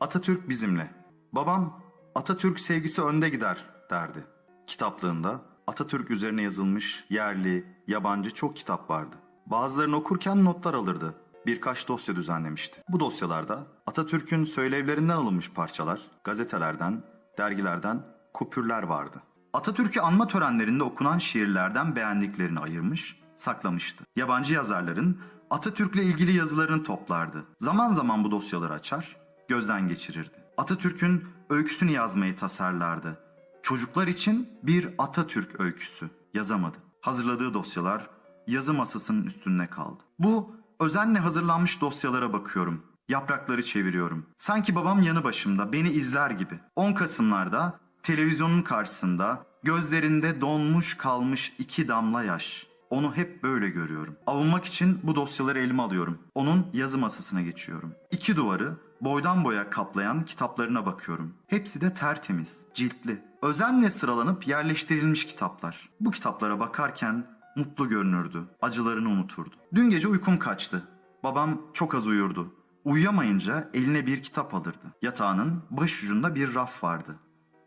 Atatürk bizimle. Babam Atatürk sevgisi önde gider derdi. Kitaplığında Atatürk üzerine yazılmış yerli, yabancı çok kitap vardı. Bazılarını okurken notlar alırdı. Birkaç dosya düzenlemişti. Bu dosyalarda Atatürk'ün söylevlerinden alınmış parçalar, gazetelerden, dergilerden kupürler vardı. Atatürk'ü anma törenlerinde okunan şiirlerden beğendiklerini ayırmış, saklamıştı. Yabancı yazarların Atatürk'le ilgili yazılarını toplardı. Zaman zaman bu dosyaları açar, gözden geçirirdi. Atatürk'ün öyküsünü yazmayı tasarlardı. Çocuklar için bir Atatürk öyküsü yazamadı. Hazırladığı dosyalar yazı masasının üstünde kaldı. Bu özenle hazırlanmış dosyalara bakıyorum. Yaprakları çeviriyorum. Sanki babam yanı başımda beni izler gibi. 10 Kasımlarda televizyonun karşısında gözlerinde donmuş kalmış iki damla yaş. Onu hep böyle görüyorum. Avunmak için bu dosyaları elime alıyorum. Onun yazı masasına geçiyorum. İki duvarı boydan boya kaplayan kitaplarına bakıyorum. Hepsi de tertemiz, ciltli. Özenle sıralanıp yerleştirilmiş kitaplar. Bu kitaplara bakarken mutlu görünürdü. Acılarını unuturdu. Dün gece uykum kaçtı. Babam çok az uyurdu. Uyuyamayınca eline bir kitap alırdı. Yatağının başucunda bir raf vardı.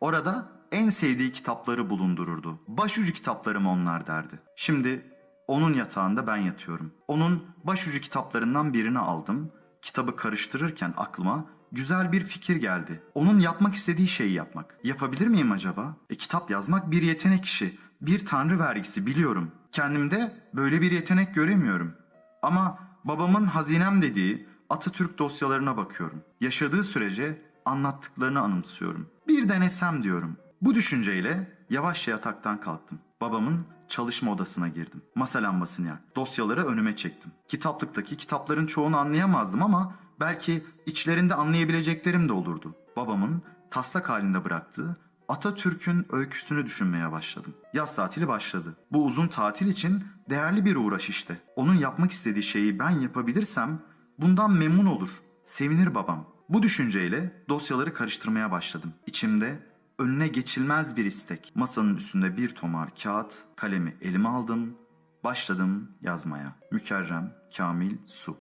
Orada en sevdiği kitapları bulundururdu. Başucu kitaplarım onlar derdi. Şimdi onun yatağında ben yatıyorum. Onun başucu kitaplarından birini aldım. Kitabı karıştırırken aklıma güzel bir fikir geldi. Onun yapmak istediği şeyi yapmak. Yapabilir miyim acaba? E, kitap yazmak bir yetenek işi. Bir tanrı vergisi biliyorum. Kendimde böyle bir yetenek göremiyorum. Ama babamın hazinem dediği Atatürk dosyalarına bakıyorum. Yaşadığı sürece anlattıklarını anımsıyorum. Bir denesem diyorum. Bu düşünceyle yavaşça yataktan kalktım. Babamın çalışma odasına girdim. Masa lambasını yaktım. Dosyaları önüme çektim. Kitaplıktaki kitapların çoğunu anlayamazdım ama belki içlerinde anlayabileceklerim de olurdu. Babamın taslak halinde bıraktığı Atatürk'ün öyküsünü düşünmeye başladım. Yaz tatili başladı. Bu uzun tatil için değerli bir uğraş işte. Onun yapmak istediği şeyi ben yapabilirsem bundan memnun olur. Sevinir babam. Bu düşünceyle dosyaları karıştırmaya başladım. İçimde önüne geçilmez bir istek. Masanın üstünde bir tomar kağıt, kalemi elime aldım. Başladım yazmaya. Mükerrem, Kamil, Su.